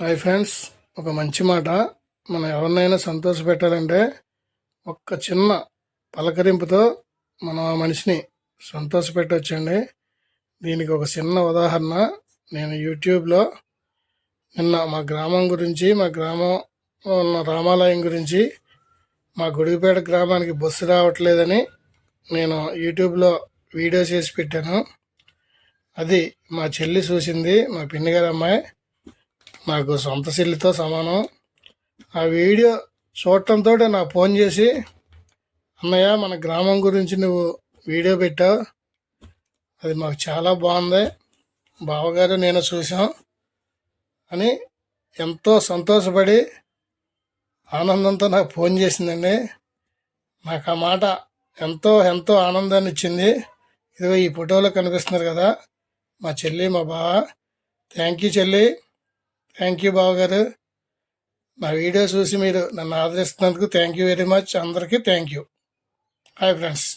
Hi friends ఒక మంచి మాట. మనం ఎవరినైనా సంతోష పెట్టాలంటే ఒక్క చిన్న పలకరింపుతో మనం ఆ మనిషిని సంతోష పెట్టవచ్చండి దీనికి ఒక చిన్న ఉదాహరణ. నేను యూట్యూబ్లో నిన్న మా గ్రామం గురించి మా గ్రామం ఉన్న రామాలయం గురించి మా గుడిపేట గ్రామానికి బస్సు రావట్లేదని నేను యూట్యూబ్లో వీడియో చేసి పెట్టాను. అది మా చెల్లి చూసింది మా పిన్నిగారు అమ్మాయి. నాకు సొంత చెల్లితో సమానం. ఆ వీడియో చూడటంతో నాకు ఫోన్ చేసి అన్నయ్య మన గ్రామం గురించి నువ్వు వీడియో పెట్టావు. అది మాకు చాలా బాగుంది. బావగారు నేను చూసాం అని ఎంతో సంతోషపడి ఆనందంతో నాకు ఫోన్ చేసిందండి. నాకు ఆ మాట ఎంతో ఎంతో ఆనందాన్ని ఇచ్చింది. ఇదిగో ఈ ఫోటోలో కనిపిస్తున్నారు కదా మా చెల్లి మా బావ. థ్యాంక్ యూ చెల్లి. థ్యాంక్ యూ బావగారు నా వీడియో చూసి మీరు నన్ను ఆదరిస్తున్నందుకు థ్యాంక్ యూ వెరీ మచ్ అందరికీ థ్యాంక్ యూ హాయ్ ఫ్రెండ్స్